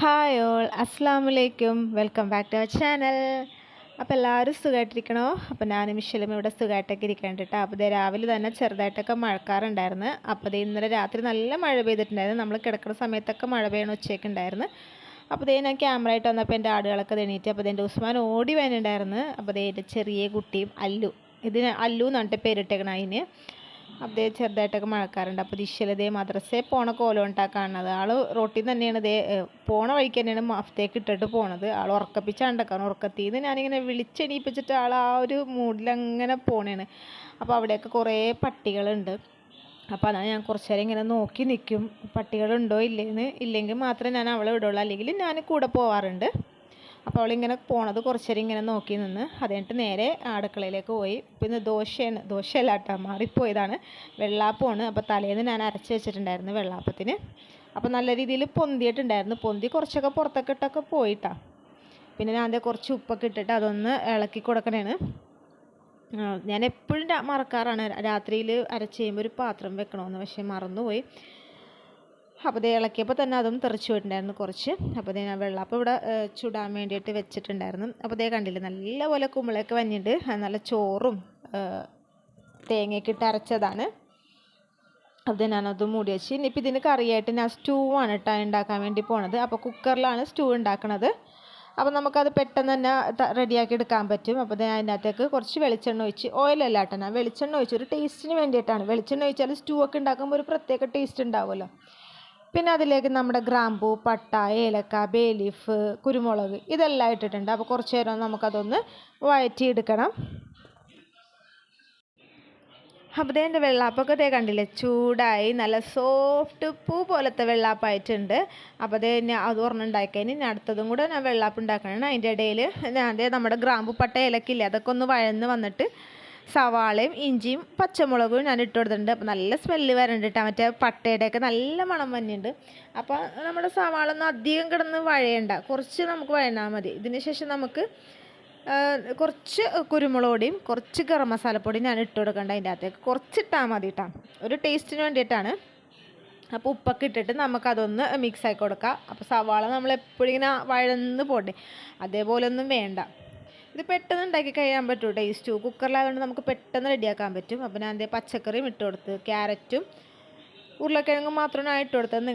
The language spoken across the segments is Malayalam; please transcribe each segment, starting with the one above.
ഹായ് ഓൾ അസ്സാം വലൈക്കും welcome back to our channel അപ്പോൾ എല്ലാവരും സുഖമായിട്ടിരിക്കണോ അപ്പോൾ ഞാനും മിഷലും ഇവിടെ സുഖമായിട്ടൊക്കെ ഇരിക്കണ്ട കേട്ടോ അപ്പോൾ രാവിലെ തന്നെ ചെറുതായിട്ടൊക്കെ മഴക്കാറുണ്ടായിരുന്നു. അപ്പോൾ ഇന്നലെ രാത്രി നല്ല മഴ പെയ്തിട്ടുണ്ടായിരുന്നു. നമ്മൾ കിടക്കുന്ന സമയത്തൊക്കെ മഴ പെയ്യണ ഉച്ചയ്ക്ക് ഉണ്ടായിരുന്നു. അപ്പോൾ ഇതേ ഞാൻ ക്യാമറ ആയിട്ട് വന്നപ്പോൾ എന്റെ ആടുകളൊക്കെ തെണീറ്റ് അപ്പോൾ എന്റെ ഉസ്മാൻ ഓടി വേനുണ്ടായിരുന്നു അപ്പോൾ ഇതേ ചെറിയ കുട്ടിയും അല്ലു. ഇതിന് അല്ലു എന്ന് പറഞ്ഞിട്ട് പേരിട്ടേക്കണം അതിന്. അതേ ചെറുതായിട്ടൊക്കെ മഴക്കാറുണ്ട്. അപ്പോൾ ദിശയിലതേ മദ്രസയിൽ പോണ കോലം ഉണ്ടാക്കാണത് ആൾ റോട്ടിൽ നിന്ന് തന്നെയാണ് ഇതേ പോണ വഴിക്ക് തന്നെയാണ് മഫ്തേക്ക് ഇട്ടിട്ട് പോണത്. ആൾ ഉറക്കപ്പിച്ചാണ്ട് കാരണം ഉറക്കത്തിൽ നിന്ന് ഞാനിങ്ങനെ വിളിച്ചെണീപ്പിച്ചിട്ട് ആൾ ആ ഒരു മൂഡിലങ്ങനെ പോണേണ്. അപ്പോൾ അവിടെയൊക്കെ കുറേ പട്ടികളുണ്ട്. അപ്പോൾ അതാണ് ഞാൻ കുറച്ച് നേരം ഇങ്ങനെ നോക്കി നിൽക്കും പട്ടികളുണ്ടോ ഇല്ലേന്ന്. ഇല്ലെങ്കിൽ മാത്രമേ ഞാൻ അവളെ വിടുള്ളൂ. അല്ലെങ്കിൽ ഞാൻ കൂടെ പോവാറുണ്ട്. അപ്പോൾ അവളിങ്ങനെ പോണത് കുറച്ചേരം ഇങ്ങനെ നോക്കി നിന്ന്. അത് കഴിഞ്ഞിട്ട് നേരെ അടുക്കളയിലേക്ക് പോയി. പിന്നെ ദോശയാണ്. ദോശയല്ല കേട്ടോ. മാറിപ്പോയതാണ്. വെള്ളാപ്പമാണ്. അപ്പോൾ തലേന്ന് ഞാൻ അരച്ച് വെച്ചിട്ടുണ്ടായിരുന്നു വെള്ളാപ്പത്തിന്. അപ്പോൾ നല്ല രീതിയിൽ പൊന്തിയിട്ടുണ്ടായിരുന്നു. പൊന്തി കുറച്ചൊക്കെ പുറത്തൊക്കെ ഇട്ടൊക്കെ പോയിട്ടാ. പിന്നെ ഞാൻ അതിന്റെ കുറച്ച് ഉപ്പൊക്കെ ഇട്ടിട്ട് അതൊന്ന് ഇളക്കി കൊടുക്കണേണ്. ഞാൻ എപ്പോഴും മറക്കാറാണ്. രാത്രിയിൽ അരച്ച് ചെയ്യുമ്പോൾ ഒരു പാത്രം വെക്കണമെന്ന് പക്ഷേ മറന്നുപോയി. അപ്പോൾ ഇത് ഇളക്കിയപ്പോൾ തന്നെ അതും തെറിച്ച് പോയിട്ടുണ്ടായിരുന്നു കുറച്ച്. അപ്പോൾ ഇത് ഞാൻ വെള്ളം അപ്പോൾ ഇവിടെ ചുടാൻ വേണ്ടിയിട്ട് വെച്ചിട്ടുണ്ടായിരുന്നു. അപ്പോൾ ഇതേ കണ്ടില്ല നല്ലപോലെ കുമ്പളയൊക്കെ വന്നിട്ട് നല്ല ചോറും തേങ്ങയൊക്കെ ഇട്ട് അരച്ചതാണ്. അത് ഞാനത് മൂടി വെച്ച്. ഇനിയിപ്പോൾ ഇതിന് കറിയായിട്ട് ഞാൻ സ്റ്റൂ ആണ് കേട്ടോ ഉണ്ടാക്കാൻ വേണ്ടി പോണത്. അപ്പോൾ കുക്കറിലാണ് സ്റ്റൂ ഉണ്ടാക്കണത്. അപ്പോൾ നമുക്കത് പെട്ടെന്ന് തന്നെ റെഡിയാക്കി എടുക്കാൻ പറ്റും. അപ്പോൾ ഞാൻ അതിനകത്തേക്ക് കുറച്ച് വെളിച്ചെണ്ണ ഒഴിച്ച് ഓയിലല്ല കേട്ടോ ഞാൻ വെളിച്ചെണ്ണ ഒഴിച്ച് ഒരു ടേസ്റ്റിന് വേണ്ടിയിട്ടാണ്. വെളിച്ചെണ്ണ ഒഴിച്ചാൽ സ്റ്റൂ ഒക്കെ ഉണ്ടാക്കുമ്പോൾ ഒരു പ്രത്യേക ടേസ്റ്റ് ഉണ്ടാവുമല്ലോ. പിന്നെ അതിലേക്ക് നമ്മുടെ ഗ്രാമ്പൂ പട്ട ഏലക്ക ബേ ലീഫ് കുരുമുളക് ഇതെല്ലാം ഇട്ടിട്ടുണ്ട്. അപ്പോൾ കുറച്ച് നേരം നമുക്കതൊന്ന് വഴറ്റിയെടുക്കണം. അപ്പോൾ ഇതേ എന്റെ വെള്ളാപ്പൊക്കെ ഇതേ കണ്ടില്ലേ? ചൂടായി നല്ല സോഫ്റ്റ് പൂ പോലത്തെ വെള്ളാപ്പായിട്ടുണ്ട്. അപ്പോൾ അതേ ഞാൻ അത് ഒരെണ്ണം ഉണ്ടാക്കിയതിന് ഇനി അടുത്തതും കൂടെ ഞാൻ വെള്ളാപ്പ് ഉണ്ടാക്കണം അതിന്റെ ഇടയിൽ ഞാൻ നമ്മുടെ ഗ്രാമ്പു പട്ട ഇലക്കില്ലേ അതൊക്കെ ഒന്ന് വഴന്ന് വന്നിട്ട് സവാളയും ഇഞ്ചിയും പച്ചമുളകും ഞാൻ ഇട്ട് കൊടുത്തിട്ടുണ്ട്. അപ്പോൾ നല്ല സ്മെല്ല് വരുന്നുണ്ട് കേട്ടോ മറ്റേ പട്ടയുടെയൊക്കെ നല്ല മണം വന്നിട്ടുണ്ട്. അപ്പോൾ നമ്മുടെ സവാള ഒന്നും അധികം കിടന്ന് വഴയണ്ട. കുറച്ച് നമുക്ക് വഴന്നാൽ മതി. ഇതിന് ശേഷം നമുക്ക് കുറച്ച് കുരുമുളക് പൊടിയും കുറച്ച് ഗരം മസാലപ്പൊടിയും ഞാൻ ഇട്ട് കൊടുക്കേണ്ട അതിന്റെ അകത്തേക്ക്. കുറച്ച് ഇട്ടാൽ മതി കേട്ടോ ഒരു ടേസ്റ്റിന് വേണ്ടിയിട്ടാണ്. അപ്പോൾ ഉപ്പൊക്കെ ഇട്ടിട്ട് നമുക്കതൊന്ന് മിക്സ് ആക്കി കൊടുക്കാം. അപ്പോൾ സവാള നമ്മൾ എപ്പോഴും വഴന്ന് പോട്ടെ. അതേപോലെ ഒന്നും വേണ്ട. ഇത് പെട്ടെന്ന് ഉണ്ടാക്കി കഴിയാൻ പറ്റും ടേസ്റ്റ് കുക്കറിലായതുകൊണ്ട് നമുക്ക് പെട്ടെന്ന് റെഡിയാക്കാൻ പറ്റും. അപ്പോൾ ഞാൻ എന്തേ പച്ചക്കറിയും ഇട്ട് കൊടുത്ത് ക്യാരറ്റും ഉരുളക്കിഴങ്ങും മാത്രമാണ് ഇട്ട് കൊടുത്തത്.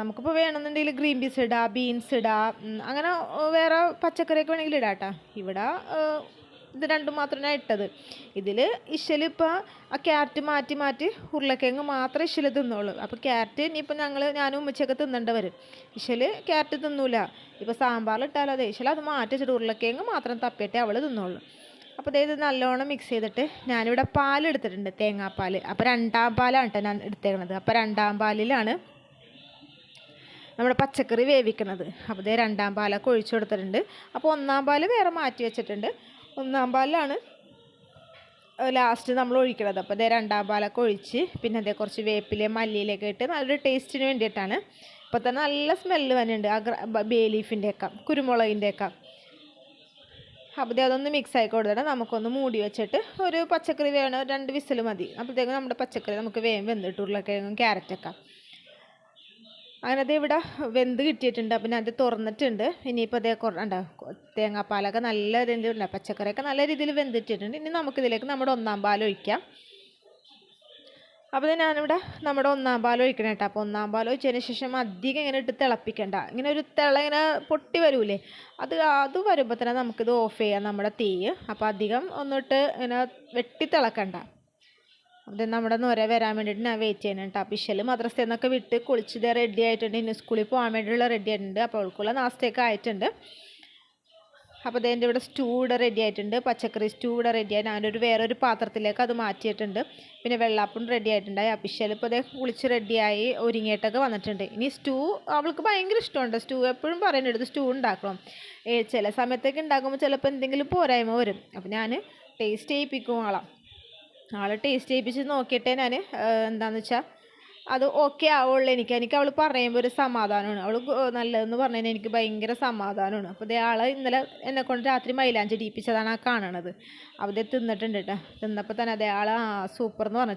നമുക്കിപ്പോൾ വേണമെന്നുണ്ടെങ്കിൽ ഗ്രീൻ പീസ് ഇടാം ബീൻസ് ഇടാം അങ്ങനെ വേറെ പച്ചക്കറിയൊക്കെ വേണമെങ്കിൽ ഇടാം കേട്ടോ ഇവിടെ ഇത് രണ്ടും മാത്രമാണ് ഇട്ടത്. ഇതിൽ ഇശലിപ്പോൾ ആ ക്യാരറ്റ് മാറ്റി മാറ്റി ഉരുളക്കിഴങ്ങ് മാത്രമേ ഇശൽ തിന്നുള്ളൂ. അപ്പോൾ ക്യാരറ്റ് ഇനിയിപ്പോൾ ഞങ്ങൾ ഞാനും ഉമ്മച്ചൊക്കെ തിന്നേണ്ട വരും. ഇശൽ ക്യാരറ്റ് തിന്നൂല. ഇപ്പോൾ സാമ്പാറിലിട്ടാലോ അതെ ഇശൽ അത് മാറ്റി വെച്ചിട്ട് ഉരുളക്കിഴങ്ങ് മാത്രം തപ്പിയിട്ടേ അവൾ തിന്നുള്ളൂ. അപ്പോൾ അതായത് നല്ലോണം മിക്സ് ചെയ്തിട്ട് ഞാനിവിടെ പാൽ എടുത്തിട്ടുണ്ട് തേങ്ങാപ്പാൽ അപ്പോൾ രണ്ടാം പാലാണ് കേട്ടോ ഞാൻ എടുത്തേക്കണത്. അപ്പോൾ രണ്ടാം പാലിലാണ് നമ്മുടെ പച്ചക്കറി വേവിക്കണത്. അപ്പോൾ ഇതേ രണ്ടാം പാലൊക്കെ ഒഴിച്ചു കൊടുത്തിട്ടുണ്ട്. അപ്പോൾ ഒന്നാം പാൽ വേറെ മാറ്റി വെച്ചിട്ടുണ്ട്. ഒന്നാം പാലിലാണ് ലാസ്റ്റ് നമ്മൾ ഒഴിക്കണത്. അപ്പോൾ ഇതേ രണ്ടാം പാലൊക്കെ ഒഴിച്ച് പിന്നെ അതേ കുറച്ച് വേപ്പില മല്ലിയിലൊക്കെ ഇട്ട് നല്ലൊരു ടേസ്റ്റിന് വേണ്ടിയിട്ടാണ്. ഇപ്പോൾ തന്നെ നല്ല സ്മെല്ല് വന്നിട്ടുണ്ട്. ആ ബേ ലീഫിന്റെയൊക്കെ കുരുമുളകിന്റെയൊക്കെ അപ്പോൾ അതൊന്ന് മിക്സ് ആയി കൊടുത്തിട്ട് നമുക്കൊന്ന് മൂടി വെച്ചിട്ട് ഒരു പച്ചക്കറി വേണം രണ്ട് വിസിൽ മതി. അപ്പോഴത്തേക്കും നമ്മുടെ പച്ചക്കറി നമുക്ക് വേഗം വെന്തിട്ട് ഉരുളക്കിഴങ്ങും ക്യാരറ്റൊക്കെ അങ്ങനെ അത് ഇവിടെ വെന്ത് കിട്ടിയിട്ടുണ്ട്. ഞാൻ അത് തുറന്നിട്ടുണ്ട്. ഇനിയിപ്പോൾ അതേ കുറണ്ട തേങ്ങാപ്പാലൊക്കെ നല്ല രീതിയിലുണ്ട് പച്ചക്കറിയൊക്കെ നല്ല രീതിയിൽ വെന്തിട്ടിട്ടുണ്ട്. ഇനി നമുക്കിതിലേക്ക് നമ്മുടെ ഒന്നാം പാൽ ഒഴിക്കാം. അപ്പോൾ ഞാനിവിടെ നമ്മുടെ ഒന്നാം പാൽ ഒഴിക്കണം കേട്ടോ അപ്പോൾ ഒന്നാം പാൽ ഒഴിച്ചതിന് ശേഷം അധികം ഇങ്ങനെ ഇട്ട് തിളപ്പിക്കണ്ട. ഇങ്ങനെ ഒരു തിള ഇങ്ങനെ പൊട്ടി വരൂലേ? അത് അത് വരുമ്പോൾ തന്നെ നമുക്കിത് ഓഫ് ചെയ്യാം. നമ്മുടെ തീ അപ്പോൾ അധികം ഒന്നിട്ട് ഇങ്ങനെ വെട്ടി തിളക്കണ്ട. അത് നമ്മുടെ നൊര വരാൻ വേണ്ടിയിട്ട് ഞാൻ വെയിറ്റ് ചെയ്യുന്നുണ്ട്. കേട്ടോ പിശൽ മദ്രസയിൽ നിന്നൊക്കെ വിട്ട് കുളിച്ചത് റെഡി ആയിട്ടുണ്ട്. ഇനി സ്കൂളിൽ പോകാൻ വേണ്ടിയുള്ള റെഡി ആയിട്ടുണ്ട്. അപ്പോൾ അവൾക്കുള്ള നാസ്തയൊക്കെ ആയിട്ടുണ്ട്. അപ്പോൾ അതിന്റെ ഇവിടെ സ്റ്റൂ ഇവിടെ റെഡി ആയിട്ടുണ്ട്. പച്ചക്കറി സ്റ്റൂ ഇവിടെ റെഡി ആയി. ഞാനൊരു വേറൊരു പാത്രത്തിലേക്ക് അത് മാറ്റിയിട്ടുണ്ട്. പിന്നെ വെള്ളാപ്പും റെഡി ആയിട്ടുണ്ടായി. അപ്പിശൽ ഇപ്പോൾ അതേ കുളിച്ച് റെഡിയായി ഒരുങ്ങിയിട്ടൊക്കെ വന്നിട്ടുണ്ട്. ഇനി സ്റ്റൂ അവൾക്ക് ഭയങ്കര ഇഷ്ടമുണ്ട്. സ്റ്റൂ എപ്പോഴും പറയുന്നുണ്ട് സ്റ്റൂ ഉണ്ടാക്കണം. ചില സമയത്തൊക്കെ ഉണ്ടാക്കുമ്പോൾ ചിലപ്പോൾ എന്തെങ്കിലും പോരായ്മ വരും. അപ്പോൾ ഞാൻ ടേസ്റ്റ് ചെയ്യിപ്പിക്കും ആളാം. ആളെ ടേസ്റ്റ് ചെയ്യിപ്പിച്ച് നോക്കിയിട്ടേ ഞാൻ എന്താണെന്ന് വെച്ചാൽ അത് ഓക്കെ ആവുള്ളൂ എനിക്ക്. എനിക്ക് അവൾ പറയുമ്പോൾ ഒരു സമാധാനമാണ്. അവൾ നല്ലതെന്ന് പറഞ്ഞാൽ എനിക്ക് ഭയങ്കര സമാധാനമാണ്. അപ്പോൾ ഇതേ ആളെ ഇന്നലെ എന്നെ കൊണ്ട് രാത്രി മൈലാഞ്ചി ഇടിപ്പിച്ചതാണ് ആ കാണണത്. അവിടെ തിന്നിട്ടുണ്ട് കേട്ടോ തിന്നപ്പോൾ തന്നെ അതേ ആൾ ആ സൂപ്പർ എന്ന് പറഞ്ഞു.